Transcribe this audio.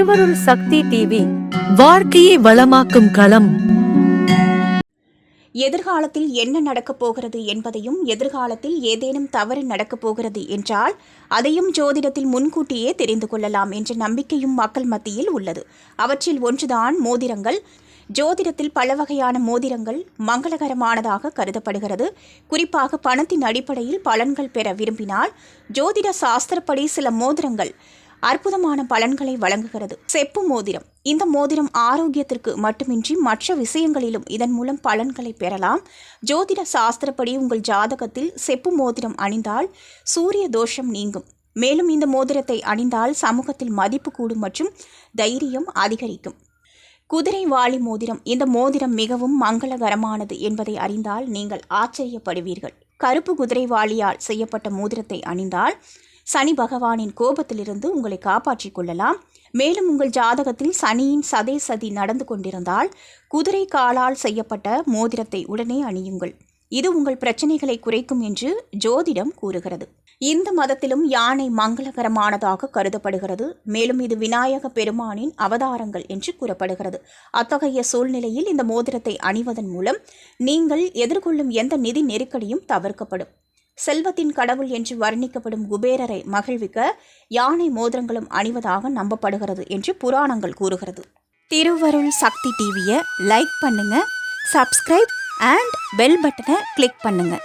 திருவருள் சக்தி டிவி வாழ்க்கையை வளமாக்கும் களம். எதிர்காலத்தில் என்ன நடக்கப் போகிறது என்பதையும் எதிர்காலத்தில் ஏதேனும் தவறு நடக்கப் போகிறது என்றால் அதையும் ஜோதிடத்தில் முன்கூட்டியே தெரிந்து கொள்ளலாம் என்ற நம்பிக்கையும் மக்கள் மத்தியில் உள்ளது. அவற்றில் ஒன்றுதான் மோதிரங்கள். ஜோதிடத்தில் பல வகையான மோதிரங்கள் மங்களகரமானதாக கருதப்படுகிறது. குறிப்பாக பணத்தின் அடிப்படையில் பலன்கள் பெற விரும்பினால் ஜோதிட சாஸ்திரப்படி சில மோதிரங்கள். அற்புதமான பலன்களை வழங்குகிறது. செப்பு மோதிரம். இந்த மோதிரம் ஆரோக்கியத்திற்கு மட்டுமின்றி மற்ற விஷயங்களிலும் இதன் மூலம் பலன்களை பெறலாம். ஜோதிட சாஸ்திரப்படி உங்கள் ஜாதகத்தில் செப்பு மோதிரம் அணிந்தால் சூரிய தோஷம் நீங்கும். மேலும் இந்த மோதிரத்தை அணிந்தால் சமூகத்தில் மதிப்பு கூடும் மற்றும் தைரியம் அதிகரிக்கும். குதிரை வாளி மோதிரம். இந்த மோதிரம் மிகவும் மங்களகரமானது என்பதை அறிந்தால் நீங்கள் ஆச்சரியப்படுவீர்கள். கருப்பு குதிரை வாளியால் செய்யப்பட்ட மோதிரத்தை அணிந்தால் சனி பகவானின் கோபத்திலிருந்து உங்களை காப்பாற்றிக் கொள்ளலாம். மேலும் உங்கள் ஜாதகத்தில் சனியின் சதே சதி நடந்து கொண்டிருந்தால் குதிரை காலால் செய்யப்பட்ட மோதிரத்தை உடனே அணியுங்கள். இது உங்கள் பிரச்சனைகளை குறைக்கும் என்று ஜோதிடம் கூறுகிறது. இந்த மதத்திலும் யானை மங்களகரமானதாக கருதப்படுகிறது. மேலும் இது விநாயக பெருமானின் அவதாரங்கள் என்று கூறப்படுகிறது. அத்தகைய சூழ்நிலையில் இந்த மோதிரத்தை அணிவதன் மூலம் நீங்கள் எதிர்கொள்ளும் எந்த நிதி நெருக்கடியும் தவிர்க்கப்படும். செல்வத்தின் கடவுள் என்று வர்ணிக்கப்படும் குபேரரை மகிழ்விக்க யானை மோதிரங்களும் அணிவதாக நம்பப்படுகிறது என்று புராணங்கள் கூறுகிறது. திருவருள் சக்தி டிவியை லைக் பண்ணுங்க சப்ஸ்கிரைப் அண்ட் பெல் பட்டனை கிளிக் பண்ணுங்கள்